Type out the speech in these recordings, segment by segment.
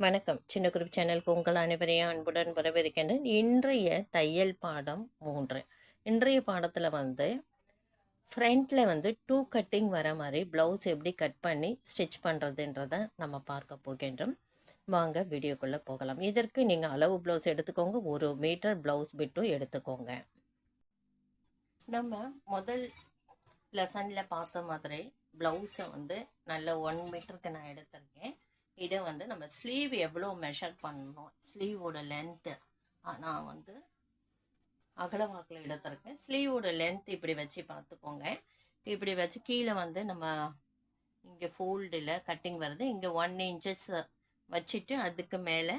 வணக்கம். சின்ன குரூப் சேனலுக்கு உங்கள் அனைவரையும் அன்புடன் வரவேற்கின்றேன். இன்றைய தையல் பாடம் மூன்று. இன்றைய பாடத்தில் வந்து ஃப்ரண்ட்டில் வந்து டூ கட்டிங் வர மாதிரி ப்ளவுஸ் எப்படி கட் பண்ணி ஸ்டிச் பண்ணுறதுன்றதை நம்ம பார்க்க போகின்றோம். வாங்க வீடியோக்குள்ளே போகலாம். இதற்கு நீங்கள் அளவு ப்ளவுஸ் எடுத்துக்கோங்க. ஒரு மீட்டர் ப்ளவுஸ் பிட்டும் எடுத்துக்கோங்க. நம்ம முதல் லெசனில் பார்த்த மாதிரி ப்ளவுஸை வந்து நல்ல ஒன் மீட்டருக்கு நான் எடுத்திருக்கேன். இதை வந்து நம்ம ஸ்லீவ் எவ்வளோ மெஷர் பண்ணணும்? ஸ்லீவோட லென்த்து நான் வந்து அகலவாக்கில் எடுத்துருக்கேன் ஸ்லீவோட லென்த் இப்படி வச்சு பார்த்துக்கோங்க. இப்படி வச்சு கீழே வந்து நம்ம இங்கே ஃபோல்டில் கட்டிங் வருது. இங்கே ஒன் இன்ச்சஸ் வச்சுட்டு அதுக்கு மேலே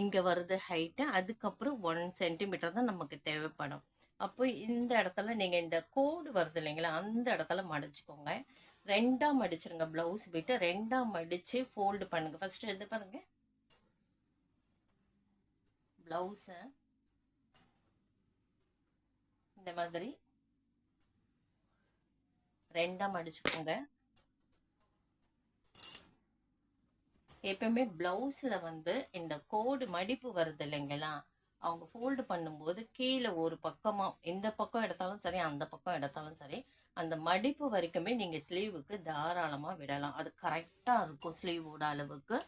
இங்கே வருது ஹைட்டு அதுக்கப்புறம் ஒன் சென்டிமீட்டர் தான் நமக்கு தேவைப்படும். அப்போ இந்த இடத்துல நீங்கள் இந்த கோடு வருது இல்லைங்களா அந்த இடத்துல மடிச்சுக்கோங்க. ரெண்டாக மடிச்சிருங்க ப்ளவுஸ் விட்டு ரெண்டாக மடித்து ஃபோல்டு பண்ணுங்கள் ஃபஸ்ட்டு எது பாருங்க. ப்ளவுஸை இந்த மாதிரி ரெண்டாக மடிச்சுக்கோங்க. எப்பவுமே ப்ளவுஸில் வந்து இந்த கோடு மடிப்பு வருது இல்லைங்களா அவங்க ஃபோல்டு பண்ணும்போது கீழே ஒரு பக்கமாக எந்த பக்கம் எடுத்தாலும் சரி அந்த பக்கம் எடுத்தாலும் சரி அந்த மடிப்பு வரைக்குமே நீங்கள் ஸ்லீவுக்கு தாராளமாக விடலாம். அது கரெக்டாக இருக்கும் ஸ்லீவோட அளவுக்கு.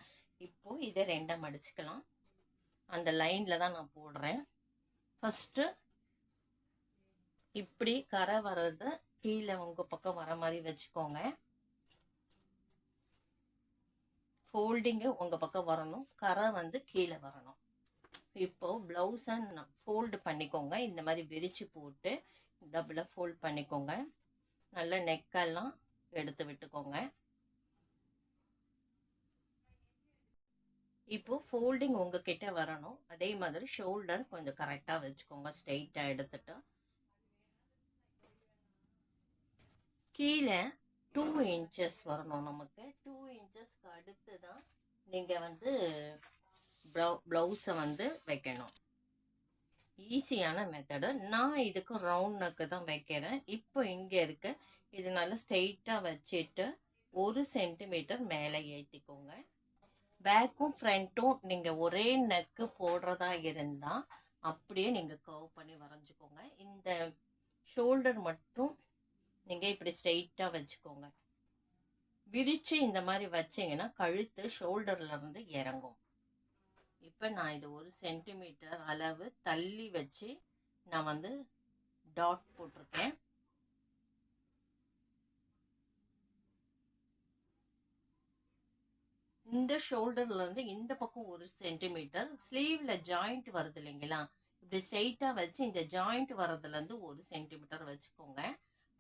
இப்போது இதை ரெண்டாக மடிச்சுக்கலாம். அந்த லைனில் தான் நான் போடுறேன். ஃபஸ்ட்டு இப்படி கரை வர்றது கீழே உங்கள் பக்கம் வர மாதிரி வச்சுக்கோங்க. ஃபோல்டிங்கு உங்கள் பக்கம் வரணும். கரை வந்து கீழே வரணும். இப்போது ப்ளவுஸை ஃபோல்டு பண்ணிக்கோங்க. இந்த மாதிரி விரித்து போட்டு டபுளாக ஃபோல்ட் பண்ணிக்கோங்க. நல்ல நெக்கெல்லாம் எடுத்து விட்டுக்கோங்க. இப்போ ஃபோல்டிங் உங்ககிட்ட வரணும். அதே மாதிரி ஷோல்டர் கொஞ்சம் கரெக்டாக வச்சுக்கோங்க. ஸ்ட்ரெயிட்டாக எடுத்துட்டு. கீழே டூ இன்ச்சஸ் வரணும் நமக்கு. டூ இன்ச்சஸ்க்கு அடுத்து தான் நீங்கள் வந்து ப்ளவு ப்ளவுஸை வந்து வைக்கணும். ஈஸியான மெத்தடு நான் இதுக்கு ரவுண்ட் நக்கு தான் வைக்கிறேன். இப்போ இங்கே இருக்க. இது நல்லா ஸ்ட்ரெயிட்டாக வச்சுட்டு ஒரு சென்டிமீட்டர் மேலே ஏற்றிக்கோங்க பேக்கும் ஃப்ரண்ட்டும் நீங்கள் ஒரே நெக்கு போடுறதா இருந்தால் அப்படியே நீங்கள் கர்வ் பண்ணி வரைஞ்சிக்கோங்க. இந்த ஷோல்டர் மட்டும் நீங்கள் இப்படி ஸ்ட்ரெயிட்டாக வச்சுக்கோங்க. விரித்து இந்த மாதிரி வச்சிங்கன்னா கழுத்து ஷோல்டர்லேருந்து இறங்கும். இப்போ நான் இது ஒரு சென்டிமீட்டர் அளவு தள்ளி வச்சு நான் வந்து டாட் போட்டிருக்கேன். இந்த ஷோல்டர்லேருந்து இந்த பக்கம் ஒரு சென்டிமீட்டர் ஸ்லீவில் ஜாயிண்ட் வருது இல்லைங்களா? இப்படி ஸ்ட்ரெயிட்டாக வச்சு இந்த ஜாயிண்ட் வரதுலேருந்து ஒரு சென்டிமீட்டர் வச்சுக்கோங்க.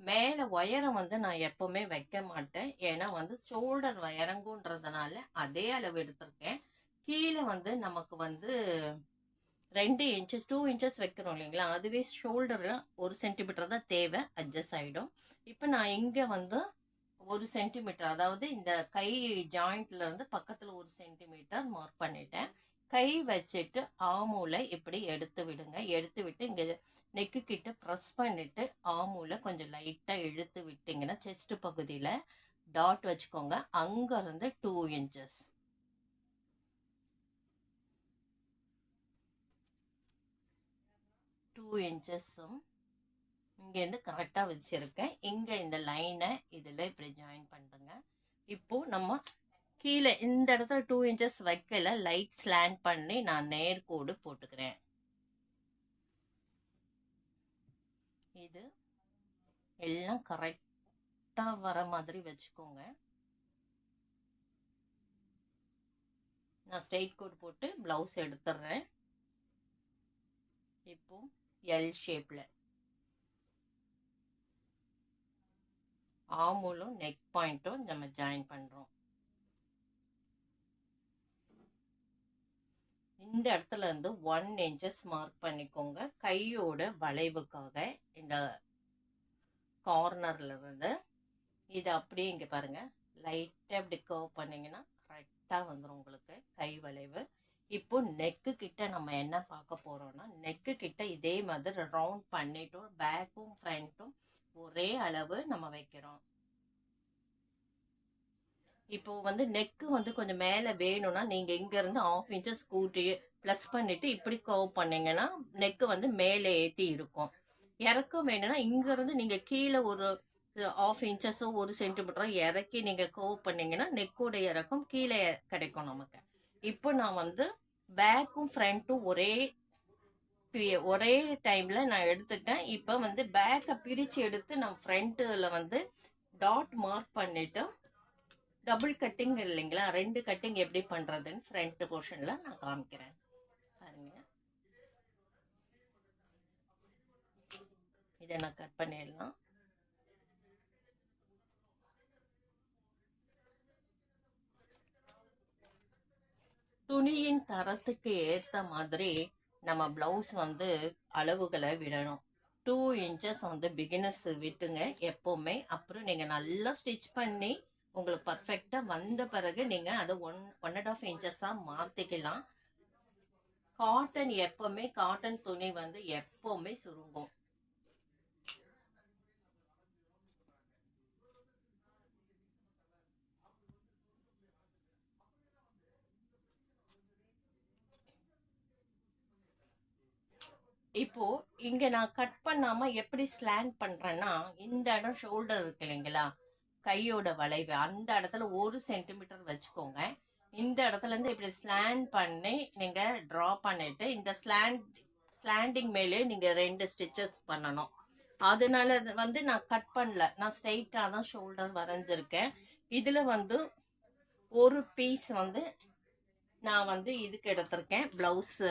மேலே உயரம் வந்து நான் எப்போவுமே வைக்க மாட்டேன். ஏன்னா வந்து ஷோல்டர் இறங்குன்றதுனால அதே அளவு எடுத்திருக்கேன். கீழே வந்து நமக்கு வந்து ரெண்டு இன்ச்சஸ் டூ இன்ச்சஸ் வைக்கிறோம் இல்லைங்களா? அதுவே ஷோல்டரில் ஒரு சென்டிமீட்டர் தான் தேவை அட்ஜஸ்ட் ஆகிடும் இப்போ நான் இங்கே வந்து ஒரு சென்டிமீட்டர் அதாவது இந்த கை ஜாயிண்ட்ல இருந்து பக்கத்தில் ஒரு சென்டிமீட்டர் மார்க் பண்ணிட்டேன். கை வச்சுட்டு ஆமூலை இப்படி எடுத்து விடுங்க. எடுத்து விட்டு இங்கே நெக்கு கிட்ட ப்ரெஸ் பண்ணிட்டு ஆமூலை கொஞ்சம் லைட்டாக இழுத்து விட்டிங்கன்னா செஸ்ட் பகுதியில் டாட் வச்சுக்கோங்க. அங்கேருந்து டூ இன்ச்சஸ் டூ இன்ச்சஸும் இங்கேருந்து கரெக்டாக வச்சுருக்கேன் இங்கே இந்த லைனை இதில் இப்படி ஜாயின் பண்ணுறேங்க இப்போது நம்ம கீழே இந்த இடத்துல டூ இன்ச்சஸ் வைக்கல லைட் ஸ்லாண்ட் பண்ணி நான் நேர்கோடு போட்டுக்கிறேன். இது எல்லாம் கரெக்டாக வர மாதிரி வச்சுக்கோங்க. நான் ஸ்ட்ரெயிட் கோட் போட்டு ப்ளவுஸ் எடுத்துடுறேன் இப்போது எல் ஷேப்பில் ஆமூலும் நெக் பாயிண்ட்டும் நம்ம ஜாயின் பண்ணுறோம் இந்த இடத்துல இருந்து ஒன் இன்ச்சஸ் மார்க் பண்ணிக்கோங்க. கையோட வளைவுக்காக இந்த கார்னரில் இருந்து. இது அப்படியே இங்கே பாருங்க. லைட்டாக இப்படி கர்வ் பண்ணிங்கன்னா கரெக்டாக வந்துடும் உங்களுக்கு கை வளைவு. இப்போ நெக்கு கிட்ட நம்ம என்ன பார்க்க போகிறோன்னா நெக்கு கிட்ட இதே மாதிரி ரவுண்ட் பண்ணிட்டும் பேக்கும் ஃப்ரண்ட்டும் ஒரே அளவு நம்ம வைக்கிறோம். இப்போ வந்து நெக்கு வந்து கொஞ்சம் மேலே வேணும்னா நீங்கள் இங்கேருந்து ஆஃப் இன்ச்சஸ் கூட்டி ப்ளஸ் பண்ணிவிட்டு இப்படி கவ் பண்ணீங்கன்னா நெக்கு வந்து மேலே ஏற்றி இருக்கும். இறக்கம் வேணும்னா இங்கேருந்து நீங்கள் கீழே ஒரு ஆஃப் இன்ச்சஸோ ஒரு சென்டிமீட்டரோ இறக்கி நீங்கள் கவ் பண்ணிங்கன்னா நெக்கோட இறக்கம் கீழே கிடைக்கும் நமக்கு. இப்போ நான் வந்து பேக்கும் ஃப்ரண்ட்டும் ஒரே ஒரே டைமில் நான் எடுத்துட்டேன். இப்போ வந்து பேக்கை பிரித்து எடுத்து நான் ஃப்ரண்ட்டில் வந்து டாட் மார்க் பண்ணிவிட்டு டபுள் கட்டிங் இல்லைங்களா? ரெண்டு கட்டிங் எப்படி பண்ணுறதுன்னு ஃப்ரண்ட் போர்ஷனில் நான் காமிக்கிறேன். பாருங்க. இதை நான் கட் பண்ணிடலாம். துணியின் தரத்துக்கு ஏற்ற மாதிரி நம்ம ப்ளவுஸ் வந்து அளவுகளை விடணும். டூ இன்ச்சஸ் வந்து பிகினர்ஸ் விட்டுங்க எப்போவுமே. அப்புறம் நீங்கள் நல்லா ஸ்டிச் பண்ணி உங்களுக்கு பர்ஃபெக்டாக வந்த பிறகு நீங்கள் அதை ஒன் ஒன் அண்ட் ஆஃப் இன்ச்சஸாக மாற்றிக்கலாம் காட்டன் எப்போவுமே காட்டன் துணி வந்து எப்போவுமே சுருங்கும். இப்போ இங்க நான் கட் பண்ணாம எப்படி ஸ்லாண்ட் பண்றேன்னா இந்த இடம் ஷோல்டர் இருக்கு இல்லைங்களா? கையோட வளைவு. அந்த இடத்துல ஒரு சென்டிமீட்டர் வச்சுக்கோங்க. இந்த இடத்துல இருந்து இப்படி ஸ்லாண்ட் பண்ணி நீங்க ட்ரா பண்ணிட்டு இந்த ஸ்லாண்ட் ஸ்லாண்டிங் மேலே நீங்க ரெண்டு ஸ்டிச்சஸ் பண்ணணும். அதனால வந்து நான் கட் பண்ணல. நான் ஸ்ட்ரைட்டாக தான் ஷோல்டர் வரைஞ்சிருக்கேன். இதில் வந்து ஒரு பீஸ் வந்து நான் வந்து இதுக்கு எடுத்திருக்கேன். ப்ளவுஸு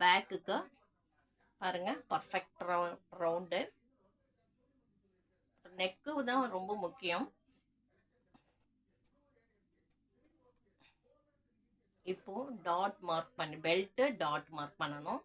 பேக்குக்கு பாருங்க. பர்ஃபெக்ட் ரவுண்டு நெக்கு தான் ரொம்ப முக்கியம். இப்போ டாட் மார்க் பண்ணி பெல்ட்டு டாட் மார்க் பண்ணணும்.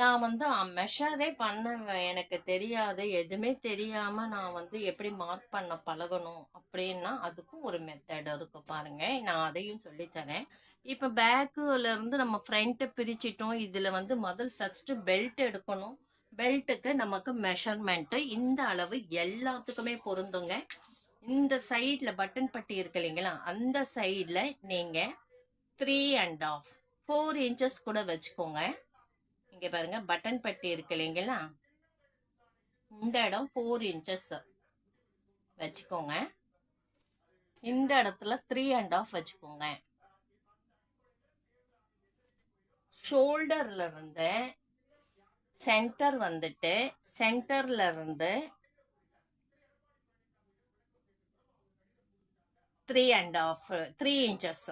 நான் வந்து மெஷரே பண்ண எனக்கு தெரியாது. எதுவுமே தெரியாம நான் வந்து எப்படி மார்க் பண்ண பழகணும் அப்படின்னா அதுக்கும் ஒரு மெத்தட் இருக்கு பாருங்க. நான் அதையும் சொல்லித்தரேன். இப்போ பேக்குல இருந்து நம்ம ஃப்ரண்ட்டை பிரிச்சிட்டோம். இதுல வந்து முதல் ஃபர்ஸ்ட் பெல்ட் எடுக்கணும். பெல்ட்டுக்கு நமக்கு மெஷர்மெண்ட்டு இந்த அளவு எல்லாத்துக்குமே பொருந்துங்க. இந்த சைடில் பட்டன் பட்டி இருக்கு இல்லைங்களா? அந்த சைடில் நீங்கள் three and half four inches கூட வச்சுக்கோங்க. இங்கே பாருங்கள் பட்டன் பட்டி இருக்கு இல்லைங்களா? இந்த இடம் ஃபோர் இன்ச்சஸ் வச்சுக்கோங்க. இந்த இடத்துல த்ரீ அண்ட் ஆஃப் வச்சுக்கோங்க. ஷோல்டர்ல இருந்து சென்டர் வந்துட்டு சென்டர்ல இருந்து three and half three inches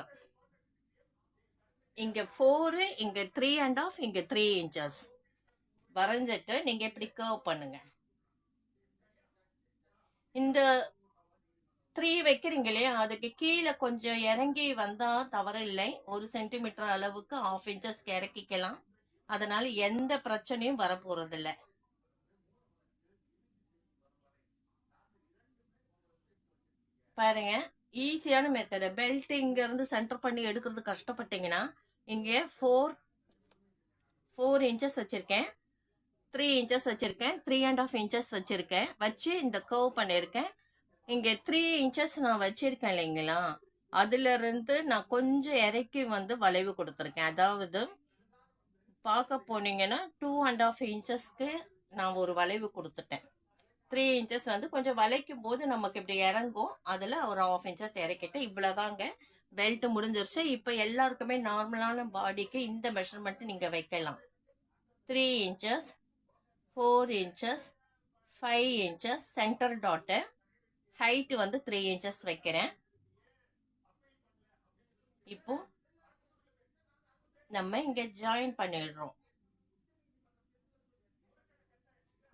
இங்கே ஃபோரு இங்கே த்ரீ அண்ட் ஆஃப் இங்கே த்ரீ இன்ச்சஸ் வரைஞ்சிட்டு நீங்கள் இப்படி கர்வ் பண்ணுங்க. இந்த த்ரீ வைக்கிறீங்க இல்லையா? அதுக்கு கீழே கொஞ்சம் இறங்கி வந்தால் தவறில்லை. ஒரு சென்டிமீட்டர் அளவுக்கு ஆஃப் இன்ச்சஸ் இறக்கிக்கலாம் அதனால் எந்த பிரச்சனையும் வரப்போகிறதில்ல பாருங்க ஈஸியான மெத்தடு பெல்ட் இங்கேருந்து சென்டர் பண்ணி எடுக்கிறது கஷ்டப்பட்டீங்கன்னா இங்கே ஃபோர் ஃபோர் இன்ச்சஸ் வச்சுருக்கேன். த்ரீ இன்ச்சஸ் வச்சுருக்கேன். த்ரீ அண்ட் ஆஃப் இன்ச்சஸ் வச்சுருக்கேன். வச்சு இந்த கர்வ் பண்ணியிருக்கேன் இங்கே த்ரீ இன்ச்சஸ் நான் வச்சுருக்கேன் இல்லைங்களா? அதுலேருந்து நான் கொஞ்சம் இறக்கி வந்து வளைவு கொடுத்துருக்கேன். அதாவது பார்க்க போனீங்கன்னா டூ அண்ட் ஆஃப் இன்ச்சஸ்க்கு நான் ஒரு வளைவு கொடுத்துட்டேன். த்ரீ இன்ச்சஸ் வந்து கொஞ்சம் வளைக்கும் போது நமக்கு இப்படி இறங்கும். அதில் ஒரு ஆஃப் இன்ச்சஸ் இறக்கிட்டு இவ்வளோதாங்க பெல்ட் முடிஞ்சிருச்சு. இப்போ எல்லாருக்குமே நார்மலான பாடிக்கு இந்த மெஷர்மெண்ட்டு நீங்கள் வைக்கலாம். Three inches four inches five inches centre dot height வந்து த்ரீ இன்ச்சஸ் வைக்கிறேன். இப்போ நம்ம இங்கே ஜாயின் பண்ணிடுறோம்.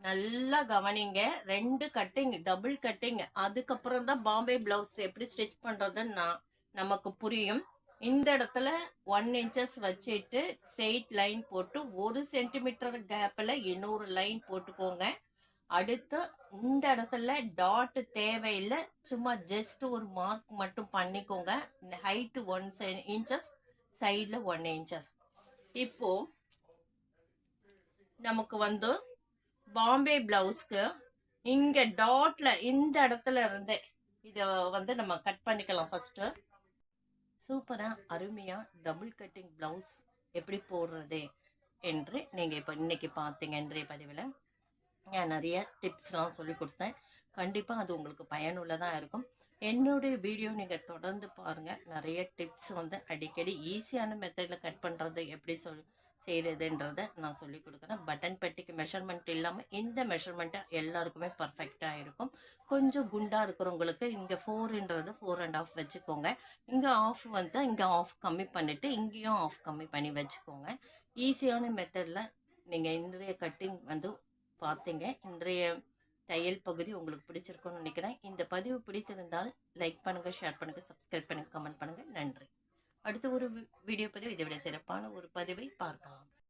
நல்லா கவனிங்க. ரெண்டு கட்டிங் டபுள் கட்டிங் அதுக்கப்புறம் தான் பாம்பே பிளவுஸ் எப்படி ஸ்டிச் பண்ணுறதுன்னு நான் நமக்கு புரியும். இந்த இடத்துல ஒன் இன்ச்சஸ் வச்சுட்டு ஸ்ட்ரெயிட் லைன் போட்டு ஒரு சென்டிமீட்டர் கேப்பில் இன்னொரு லைன் போட்டுக்கோங்க. அடுத்து இந்த இடத்துல டாட் தேவையில்லை. சும்மா ஜஸ்ட் ஒரு மார்க் மட்டும் பண்ணிக்கோங்க. ஹைட்டு ஒன் இன்ச்சஸ் சைடில் ஒன் இன்ச்சஸ் இப்போ நமக்கு வந்து பாம்பே பிளவுஸ்க்கு இங்கே டாட்டில் இந்த இடத்துல இருந்தே இதை வந்து நம்ம கட் பண்ணிக்கலாம் ஃபஸ்ட்டு சூப்பராக அருமையாக டபுள் கட்டிங் ப்ளவுஸ் எப்படி போடுறது என்று நீங்கள் இப்போ இன்றைக்கி பார்த்தீங்க இன்றைய பதிவில். நான் நிறைய டிப்ஸ்லாம் சொல்லி கொடுத்தேன். கண்டிப்பாக அது உங்களுக்கு பயனுள்ளதாக இருக்கும். என்னுடைய வீடியோ நீங்கள் தொடர்ந்து பாருங்கள் நிறைய டிப்ஸ் வந்து அடிக்கடி ஈஸியான மெத்தடில் கட் பண்ணுறது எப்படி சொல் செய்கிறதுன்றதை நான் சொல்லி கொடுக்குறேன். பட்டன் பெட்டிக்கு மெஷர்மெண்ட் இல்லாமல் இந்த மெஷர்மெண்ட்டை எல்லாருக்குமே பர்ஃபெக்டாக இருக்கும். கொஞ்சம் குண்டாக இருக்கிறவங்களுக்கு இங்கே ஃபோருன்றது ஃபோர் அண்ட் ஆஃப் வச்சுக்கோங்க. இங்கே ஆஃப் வந்து இங்கே ஆஃப் கம்மி பண்ணிவிட்டு இங்கேயும் ஆஃப் கம்மி பண்ணி வச்சுக்கோங்க. ஈஸியான மெத்தடில் நீங்கள் இன்றைய கட்டிங் வந்து பார்த்தீங்க. இன்றைய தையல் பகுதி உங்களுக்கு பிடிச்சிருக்குன்னு நினைக்கிறேன். இந்த பதிவு பிடித்திருந்தால் லைக் பண்ணுங்கள் ஷேர் பண்ணுங்கள் சப்ஸ்கிரைப் பண்ணுங்கள் கமெண்ட் பண்ணுங்கள் நன்றி. அடுத்த ஒரு வீடியோ பதிவு இதை விட சிறப்பான ஒரு பதிவை பார்க்கலாம்.